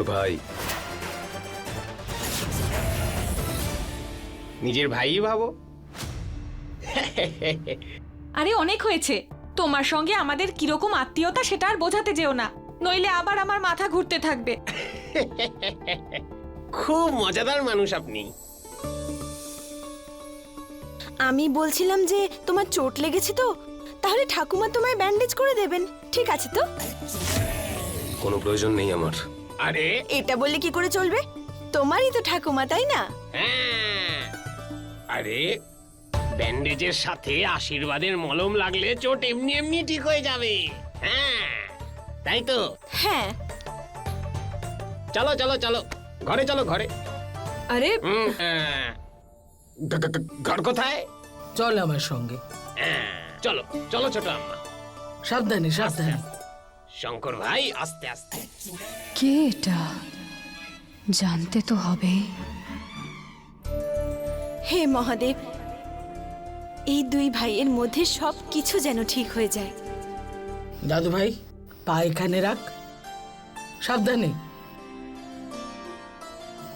তোমার ভাই। নিজের ভাই ভাবো। আরে অনেক হয়েছে। তোমার সঙ্গে আমাদের কীরকম আত্মীয়তা সেটা আর বোঝাতে যেও না। নইলে আবার আমার মাথা ঘুরতে থাকবে। খুব মজাদার মানুষ আপনি। আমি বলছিলাম যে তোমার চোট লেগেছে তো? তাহলে ঠাকুমা তোমায় ব্যান্ডেজ করে দেবেন। ঠিক আছে তো? কোনো প্রয়োজন নেই আমার। আরে? এটা বললে কি করে চলবে? তোমারই তো ঠাকুমা তাই না? হ্যাঁ। আরে ব্যান্ডেজের সাথে আশীর্বাদের মলম লাগলে চোট এমনি এমনি ঠিক হয়ে যাবে। হ্যাঁ তাই তো? হ্যাঁ। চলো চলো চলো। ঘরে চলো ঘরে। আরে হুম, হ্যাঁ। ঘ- ঘ- ঘ- ঘর কোথায়? চল আমার সঙ্গে। হ্যাঁ, চলো চলো ছোট আম্মা। সাবধানে সাবধানে। শঙ্কর ভাই আস্তে আস্তে। কে এটা? জানতে তো হবে হে মহাদেব এই দুই ভাইয়ের মধ্যে সব কিছু যেন ঠিক হয়ে যায়। দাদু ভাই পা এখানে রাখ। সাবধানে।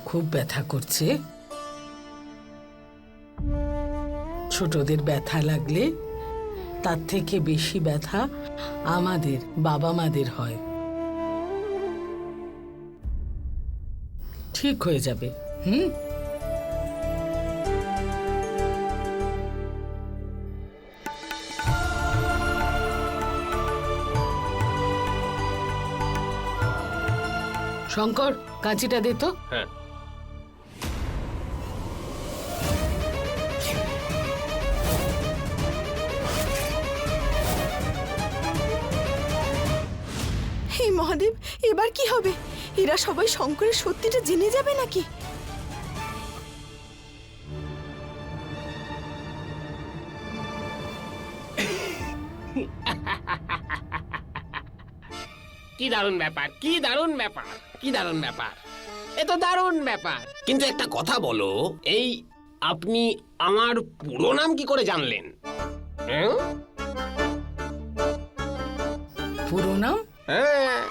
খুব ব্যথা করছে। ছোটদের ব্যথা লাগলে তার থেকে বেশি ব্যথা আমাদের বাবা মাদের হয়। ঠিক হয়ে যাবে, হুম? শঙ্কর, কাঁচিটা দে তো। হ্যাঁ। মহাদেব এবার কি হবে? এরা সবাই শঙ্করের সত্যিটা জেনে যাবে নাকি? কি দারুণ ব্যাপার কি দারুণ ব্যাপার কি দারুণ ব্যাপার। এ তো দারুণ ব্যাপার। কিন্তু একটা কথা বলো এই আপনি আমার পুরো নাম কি করে জানলেন? হ্যাঁ? পুরো নাম? হ্যাঁ।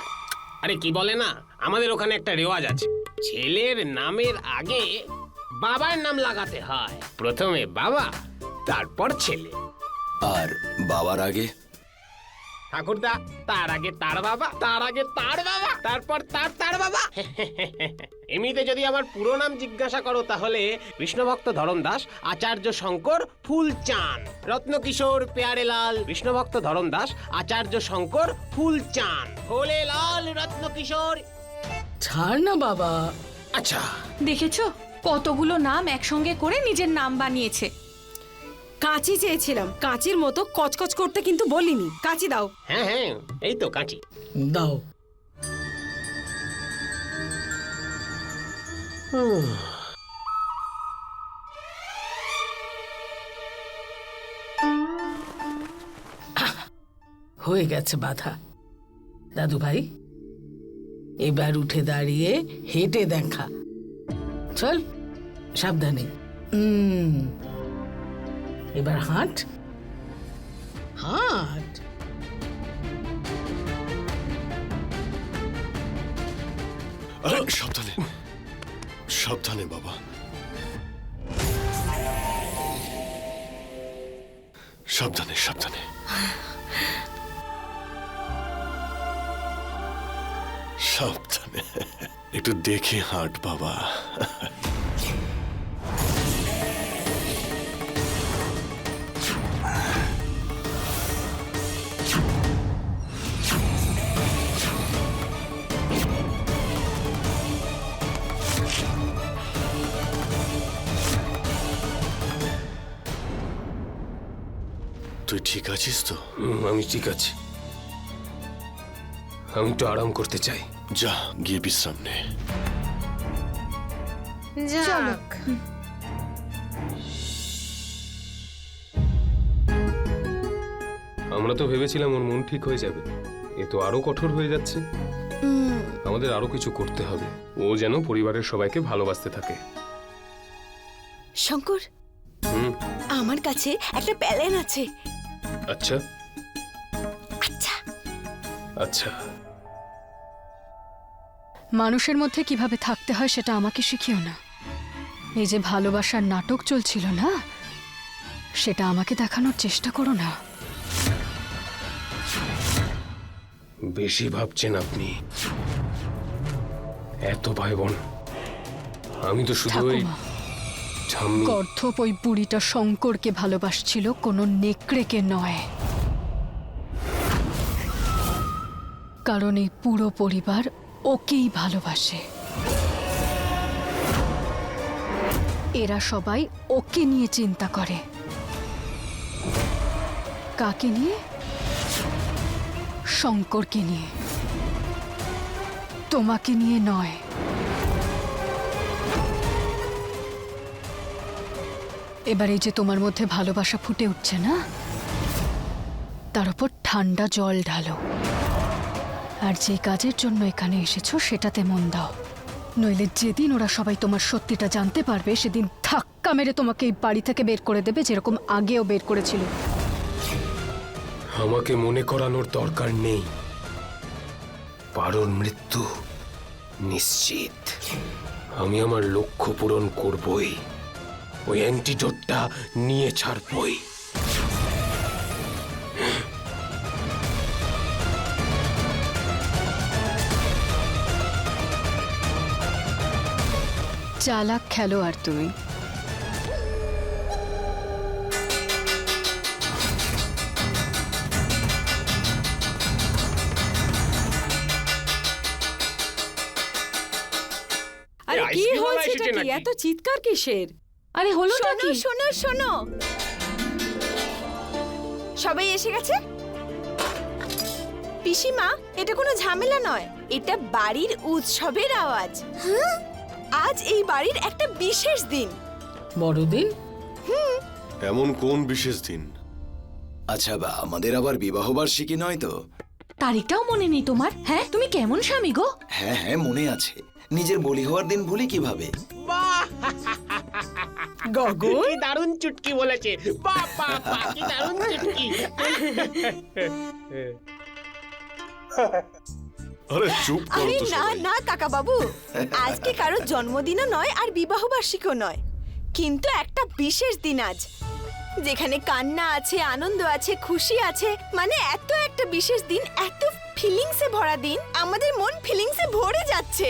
আরে কি বলে না? আমাদের ওখানে একটা রেওয়াজ আছে। ছেলের নামের আগে বাবার নাম লাগাতে হয়। প্রথমে বাবা, তারপর ছেলে। আর বাবার আগে? ঠাকুরদা তার আগে তার বাবা তার আগে তার বাবা তারপর তার তার বাবা। এমনিতে যদি আমার পুরো নাম জিজ্ঞাসা করো তাহলে বিষ্ণুভক্ত ধরম দাস আচার্য শঙ্কর ফুলচান রত্নকিশোর পেয়ারেলাল বিষ্ণুভক্ত ধরম দাস আচার্য শঙ্কর ফুলচান ভোলে লাল রত্নকিশোর। ছাড় না বাবা। আচ্ছা। দেখেছ? কতগুলো নাম একসঙ্গে করে নিজের নাম বানিয়েছে। কাঁচি চেয়েছিলাম। কাঁচির মতো কচকচ করতে কিন্তু বলিনি। কাঁচি দাও। হ্যাঁ হ্যাঁ এই তো কাঁচি। দাও। হয়ে গেছে বাধা। দাদু ভাই এবার উঠে দাঁড়িয়ে হেঁটে দেখা। চল সাবধানে। উম, এবার হাঁট। হাঁট। সাবধানে। সাবধানে বাবা। সাবধানে সাবধানে। সাবধানে। একটু দেখে হাঁট বাবা। তুই ঠিক আছিস তো? আমি ঠিক আছি। আমি একটু আরাম করতে চাই। যা গিয়ে বিশ্রাম নে। আমরা তো ভেবেছিলাম ওর মন ঠিক হয়ে যাবে। এ তো আরও কঠোর হয়ে যাচ্ছে। আমাদের আরও কিছু করতে হবে। ও যেন পরিবারের সবাইকে ভালোবাসতে থাকে। শঙ্কর আমার কাছে একটা প্যালেন আছে। আচ্ছা। আচ্ছা। আচ্ছা। মানুষের মধ্যে কীভাবে থাকতে হয় সেটা আমাকে শিখিও না। এই যে ভালোবাসার নাটক চলছিল না সেটা আমাকে দেখানোর চেষ্টা করো না। বেশি ভাবছেন আপনি। এত ভাই বোন আমি তো শুধু ওই ঠাকুমা ঠাম্মি ওই বুড়িটা শঙ্করকে ভালোবাসছিল, কোনো নেকড়েকে নয়। কারণ এই পুরো পরিবার ওকেই ভালোবাসে। এরা সবাই ওকে নিয়ে চিন্তা করে। কাকে নিয়ে? শঙ্করকে নিয়ে। তোমাকে নিয়ে নয়। এবার এই যে তোমার মধ্যে ভালোবাসা ফুটে উঠছে না? তার উপর ঠান্ডা জল ঢালো। আর যে কাজের জন্য এখানে এসেছ, সেটাতে মন দাও। নইলে যেদিন ওরা সবাই তোমার সত্যিটা জানতে পারবে, সেদিন ধাক্কা মেরে তোমাকে এই বাড়ি থেকে বের করে দেবে, যেরকম আগেও বের করেছিল। আমাকে মনে করানোর দরকার নেই। পারোর মৃত্যু নিশ্চিত। আমি আমার লক্ষ্য পূরণ করবই। ওই অ্যান্টিডোটটা নিয়ে ছাড়বই চালাক খেলো আর তুমি। আরে কি হয়েছে? এত চিৎকার কিসের? আরে হলোটা শোনো কি? শোনো শোনো। সবাই এসে গেছে? পিসিমা এটা কোনো ঝামেলা নয়। এটা বাড়ির উৎসবের আওয়াজ। হ্যাঁ? আজ এই বাড়ির একটা বিশেষ দিন। বড়দিন? এমন কোন বিশেষ দিন? আচ্ছা বা আমাদের আবার বিবাহ বার্ষিকী নয় তো? তারিখটাও মনে নেই তোমার হ্যাঁ? তুমি কেমন স্বামী গো? হ্যাঁ হ্যাঁ মনে আছে। নিজের বলি হওয়ার দিন ভুলি কীভাবে? বাহ! গগন কি দারুণ চুটকি বলেছে। বাহ বাহ বাহ কি দারুণ চুটকি। আরে চুপ করো আরে তো না সবাই। না কাকা বাবু আজকে কারও জন্মদিনও নয় আর বিবাহ বার্ষিকও নয়। কিন্তু একটা বিশেষ দিন আজ। যেখানে কান্না আছে আনন্দ আছে খুশি আছে মানে এত একটা বিশেষ দিন এত ফিলিংসে ভরা দিন আমাদের মন ফিলিংসে ভরে যাচ্ছে।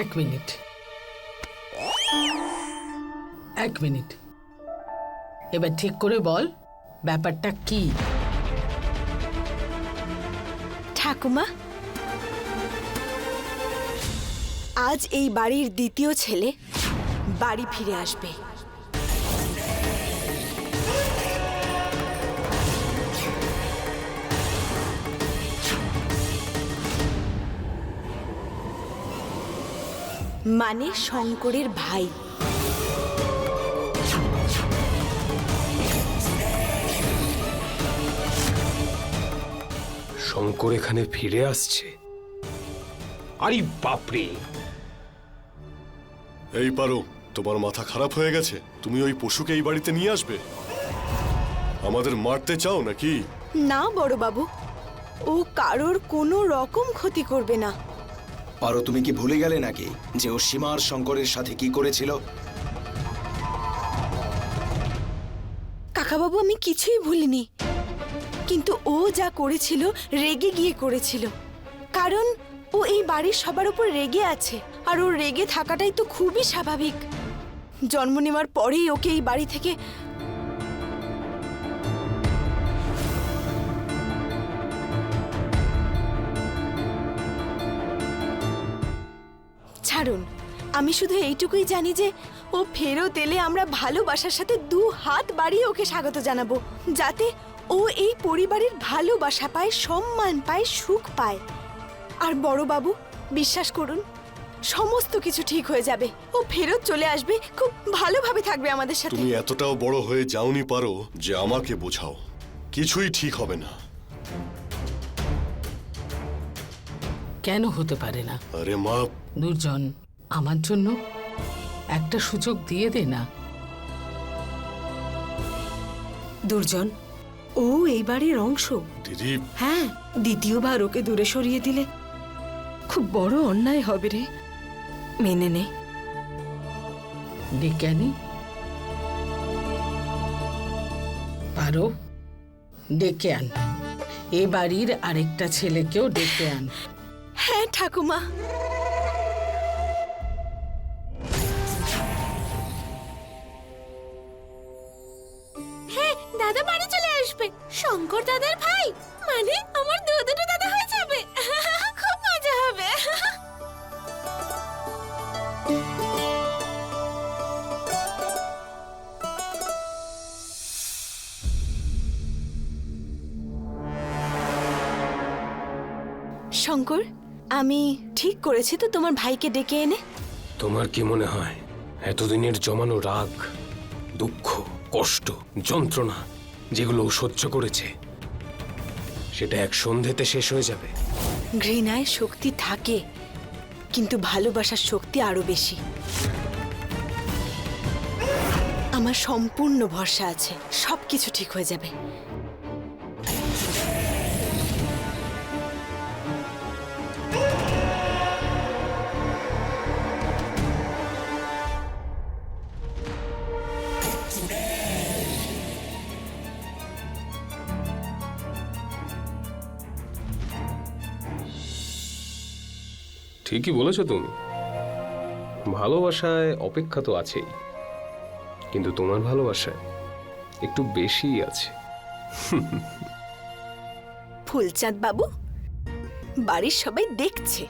এক মিনিট। এক মিনিট। এবার ঠিক করে বল, ব্যাপারটা কি? ঠাকুমা, আজ এই বাড়ির দ্বিতীয় ছেলে বাড়ি ফিরে আসবে। মানে শঙ্করের ভাই। শঙ্কর এখানে ফিরে আসছে। আরে বাপরে! এই পারো তোমার মাথা খারাপ হয়ে গেছে। তুমি ওই পশুকে এই বাড়িতে নিয়ে আসবে। আমাদের মারতে চাও নাকি? না বড় বাবু ও কারোর কোনো রকম ক্ষতি করবে না। পারো, তুমি কি ভুলে গেলে নাকি যে ও সীমার শঙ্করের সাথে কি করেছিল? কাকাবাবু, আমি কিছুই ভুলিনি। কিন্তু ও যা করেছিল, রেগে গিয়ে করেছিল। কারণ ও এই বাড়ির সবার উপর রেগে আছে, আর ওর রেগে থাকাটাই তো খুবই স্বাভাবিক। জন্ম নেওয়ার পরেই ওকে এই বাড়ি থেকে ছাড়ুন আমি শুধু এইটুকুই জানি যে, ও ফেরত এলে আমরা ভালোবাসার সাথে দু হাত বাড়িয়ে ওকে স্বাগত জানাব, যাতে ও এই পরিবারের ভালোবাসা পায়, সম্মান পায়, সুখ পায়। আর বড় বাবু বিশ্বাস করুন, সমস্ত কিছু ঠিক হয়ে যাবে। ও ফেরত চলে আসবে, খুব ভালোভাবে থাকবে আমাদের সাথে। তুমি এতটাও বড় হয়ে যাওনি পারো যে আমাকে বোঝাও। কিছুই ঠিক হবে না। কেন হতে পারে না? আরে মা। দুর্জন আমার জন্য একটা সুযোগ দিয়ে দে না। দুর্জন ও এই বাড়ির অংশ। দিদি। হ্যাঁ দ্বিতীয়বার ওকে দূরে সরিয়ে দিলে। খুব বড় অন্যায় হবে রে। মেনে নে। ডেকে পারো? ডেকে আন। এ বাড়ির আরেকটা ছেলেকেও ডেকে আন। ঠাকুমা। হ্যাঁ দাদা বাড়ি চলে আসবে। শঙ্কর দাদার ভাই মানে আমার দু দুটো দাদা হয়ে যাবে। খুব মজা হবে। শঙ্কর আমি ঠিক করেছি তো তোমার ভাইকে ডেকে এনে? তোমার কি মনে হয় এতদিনের জমানো রাগ দুঃখ কষ্ট যন্ত্রণা যেগুলো সহ্য করেছে সেটা এক সন্ধেতে শেষ হয়ে যাবে? ঘৃণায় শক্তি থাকে কিন্তু ভালোবাসার শক্তি আরও বেশি। আমার সম্পূর্ণ ভরসা আছে সবকিছু ঠিক হয়ে যাবে। ঠিকই বলেছ তুমি। ভালোবাসায় অপেক্ষা তো আছেই কিন্তু তোমার ভালোবাসায় একটু বেশিই আছে। ফুলচাঁদ বাবু বাড়ির সবাই দেখছে।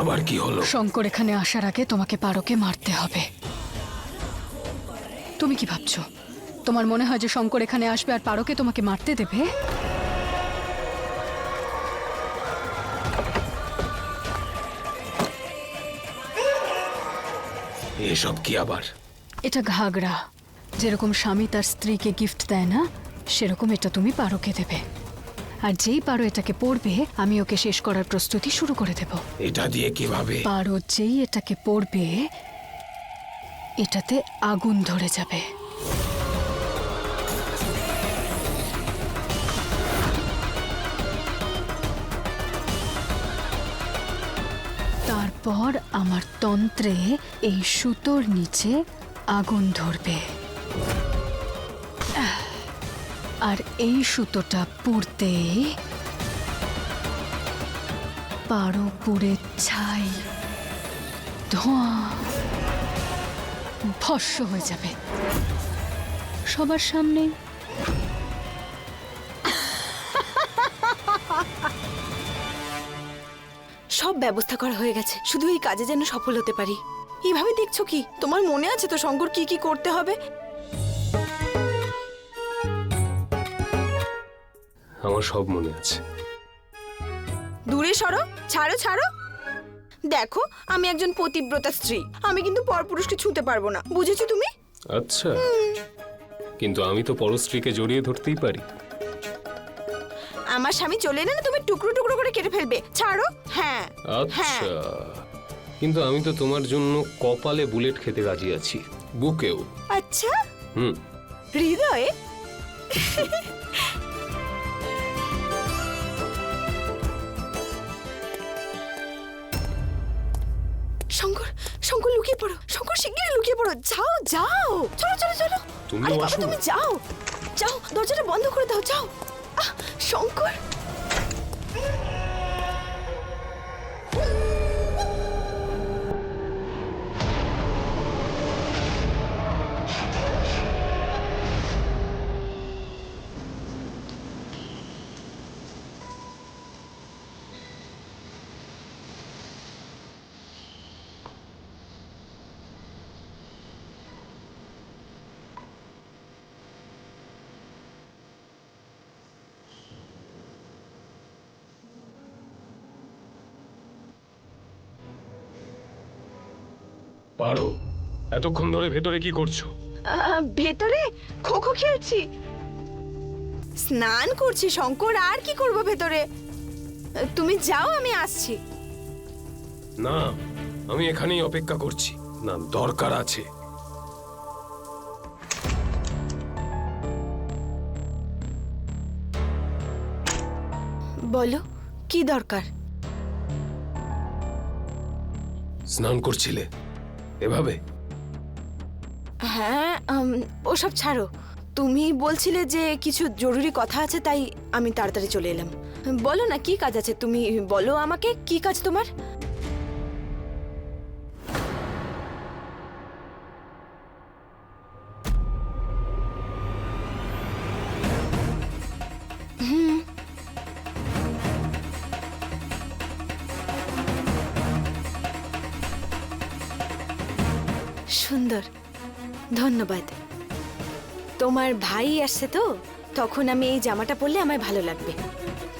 আবার কি হলো? শঙ্কর এখানে আসার আগে তোমাকে পারোকে মারতে হবে। তুমি কি ভাবছ? তোমার মনে হয় যে শঙ্কর এখানে আসবে আর পারোকে তোমাকে মারতে দেবে? এসব কি আবার? এটা ঘাগরা। যেরকম স্বামী তার স্ত্রীকে গিফট দেয় না সেরকম এটা তুমি পারোকে দেবে। আর যেই পারো এটাকে পড়বে আমি ওকে শেষ করার প্রস্তুতি শুরু করে দেব। এটা দিয়ে কীভাবে? পারো যেই এটাকে পড়বে এটাতে আগুন ধরে যাবে। তারপর আমার তন্ত্রে এই সুতোর নিচে আগুন ধরবে। আর এই সুতোটা পুড়তে পারো পুড়ে ছাই। ধোঁয়া। ভস্য হয়ে যাবে। সবার সামনে সব ব্যবস্থা করা হয়ে গেছে। শুধু এই কাজে যেন সফল হতে পারি। এইভাবে দেখছ কি? তোমার মনে আছে তো শঙ্কর কি কি করতে হবে? আমার সব মনে আছে। দূরে সরো ছাড়ো ছাড়ো। দেখো আমি একজন পতিব্রতা স্ত্রী। আমি কিন্তু পরপুরুষকে ছুঁতে পারব না। বুঝেছ তুমি? আচ্ছা। কিন্তু আমি তো পরস্ত্রীকে জড়িয়ে ধরতেই পারি। আমার স্বামী চলে এলে না তুমি টুকরো টুকরো করে কেটে ফেলবে। ছাড়ো। হ্যাঁ। হ্যাঁ। আচ্ছা কিন্তু আমি তো তোমার জন্য কপালে বুলেট খেতে রাজি আছি। বুকেও। আচ্ছা। হুম। হৃদয়ে? শঙ্কর শঙ্কর লুকিয়ে পড়ো। শঙ্কর শিগগিরই লুকিয়ে পড়ো। যাও যাও। চলো চলো চলো। তুমিও আরে বাবা আসো। তুমি যাও। যাও দরজাটা বন্ধ করে দাও। যাও। আহ শঙ্কর এতক্ষণ ধরে ভেতরে কি করছ? ভেতরে খো খো খেলছি। স্নান করছি শঙ্কর আর কি করব ভেতরে? তুমি যাও আমি আসছি। না আমি এখানেই অপেক্ষা করছি। না দরকার আছে। বলো কি দরকার? স্নান করছিলে? এভাবে? হ্যাঁ ওসব ছাড়ো। তুমি বলছিলে যে কিছু জরুরি কথা আছে, তাই আমি তাড়াতাড়ি চলে এলাম। বলো না, কি কাজ আছে? তুমি বলো আমাকে, কি কাজ তোমার? সুন্দর। ধন্যবাদ। তোমার ভাই আসছে তো তখন আমি এই জামাটা পরলে আমার ভালো লাগবে।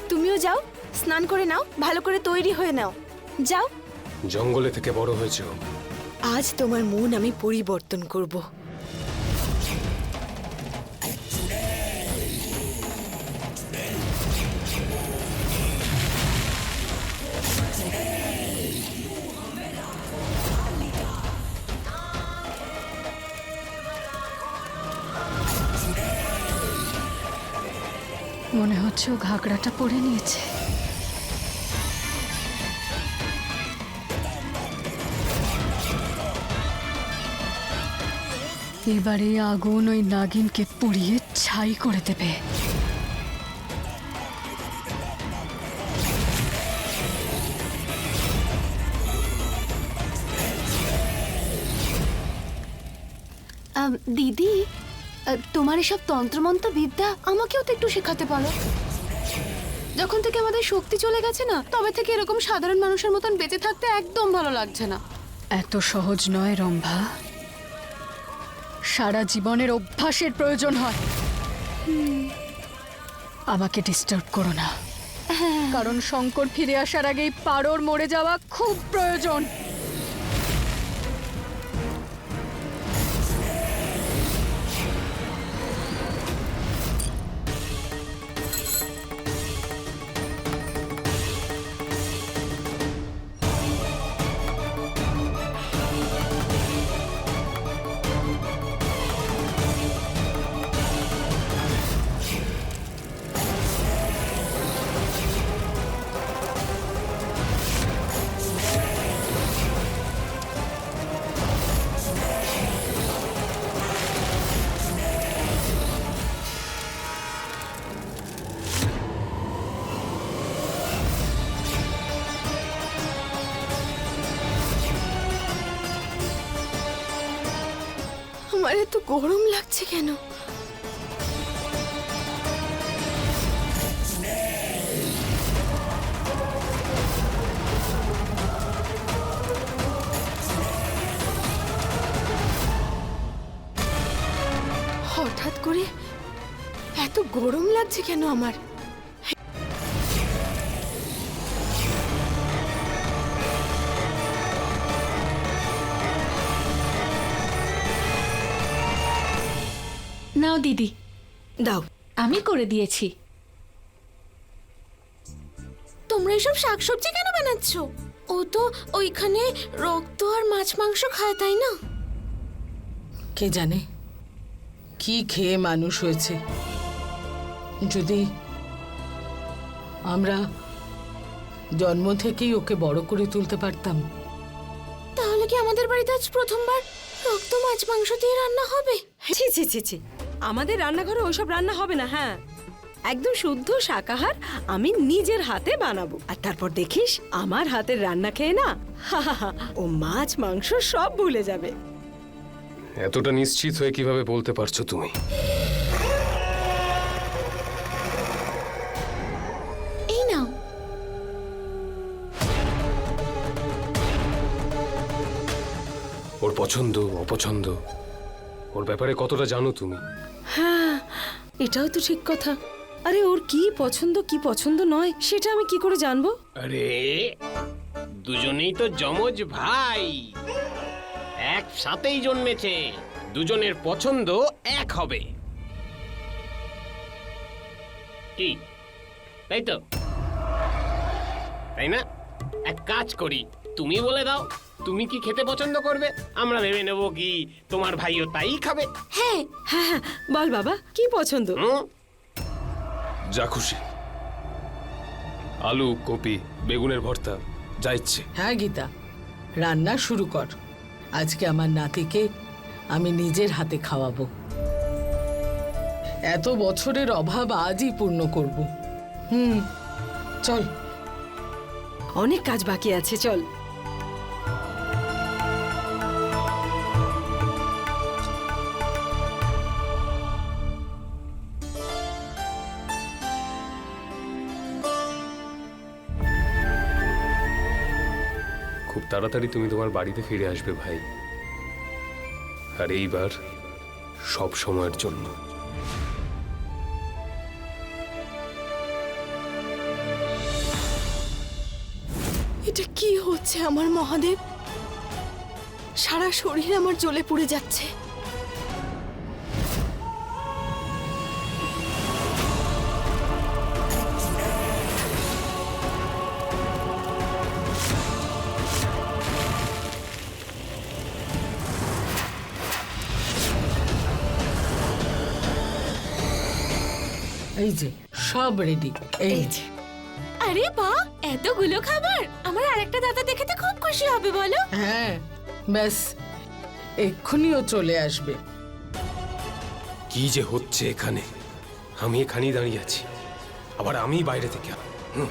তুমিও যাও স্নান করে নাও ভালো করে তৈরি হয়ে নাও। যাও। জঙ্গলে থেকে বড় হয়েছে। আজ তোমার মন আমি পরিবর্তন করব। হচ্ছে ও ঘাগড়াটা পরে নিয়েছে। এবারে আগুন ওই নাগিনকে পুড়িয়ে ছাই করে দেবে। দিদি তোমার এসব তন্ত্রমন্ত্র বিদ্যা আমাকেও তো একটু শেখাতে পারো। যখন থেকে আমাদের শক্তি চলে গেছে না তবে থেকে এরকম সাধারণ মানুষের মতন বেঁচে থাকতে একদম ভালো লাগছে না। এত সহজ নয় রম্ভা। সারা জীবনের অভ্যাসের প্রয়োজন হয়। আমাকে ডিস্টার্ব করো না। কারণ শঙ্কর ফিরে আসার আগেই পারোর মরে যাওয়া খুব প্রয়োজন। গরম লাগছে কেন? হঠাৎ করে এত গরম লাগছে কেন আমার? নাও দিদি। দাও। আমি করে দিয়েছি। তোমরা এসব শাকসবজি কেন বানাচ্ছ? ও তো ওইখানে রক্ত আর মাছ মাংস খায় তাই না? কে জানে? কি খেয়ে মানুষ হয়েছে? যদি আমরা জন্ম থেকেই ওকে বড় করে তুলতে পারতাম। তাহলে কি আমাদের বাড়িতে আজ প্রথমবার রক্ত মাছ মাংস দিয়ে রান্না হবে? ছি ছি ছি ছি। আমাদের রান্নাঘরে ওইসব রান্না হবে না হ্যাঁ। একদম শুদ্ধ শাকাহার আমি নিজের হাতে বানাবো। আর তারপর দেখিস আমার হাতের রান্না খেয়ে না ও মাছ মাংস সব ভুলে যাবে। এতটা নিশ্চিত হয়ে কীভাবে বলতে পারছ তুমি? এই নাও। ওর পছন্দ অপছন্দ? ওর ব্যাপারে কতটা জানো তুমি? হ্যাঁ এটাও তো ঠিক কথা। আরে ওর কি পছন্দ কি পছন্দ নয় সেটা আমি কি করে জানব? আরে দুজনেই তো যমজ ভাই। একসাথেই জন্মেছে দুজনের পছন্দ এক হবে। কি? তাই তো? তাই না? এক কাজ করি তুমি বলে দাও। তুমি কি খেতে পছন্দ করবে? আমরা ভেবে নেব কি তোমার ভাইও তাই খাবে। হ্যাঁ হ্যাঁ হ্যাঁ বল বাবা কি পছন্দ? হুম? যা খুশি। আলু কপি বেগুনের ভর্তা যা ইচ্ছে। হ্যাঁ গীতা রান্না শুরু কর। আজকে আমার নাতিকে আমি নিজের হাতে খাওয়াবো। এত বছরের অভাব আজই পূর্ণ করব। হুম চল। অনেক কাজ বাকি আছে চল। তাড়াতাড়ি তুমি তোমার বাড়িতে ফিরে আসবে ভাই। আর এইবার সব সময়ের জন্য। এটা কি হচ্ছে আমার মহাদেব? সারা শরীর আমার জ্বলে পুড়ে যাচ্ছে। এই যে সব রেডি এই যে। আরে বা এতগুলো খাবার! আমার আরেকটা দাদা দেখে তো খুব খুশি হবে বলো। হ্যাঁ ব্যাস এক্ষুনিও চলে আসবে। কি যে হচ্ছে এখানে? আমি এখানেই দাঁড়িয়ে আছি। আবার আমি বাইরে থেকে হুম।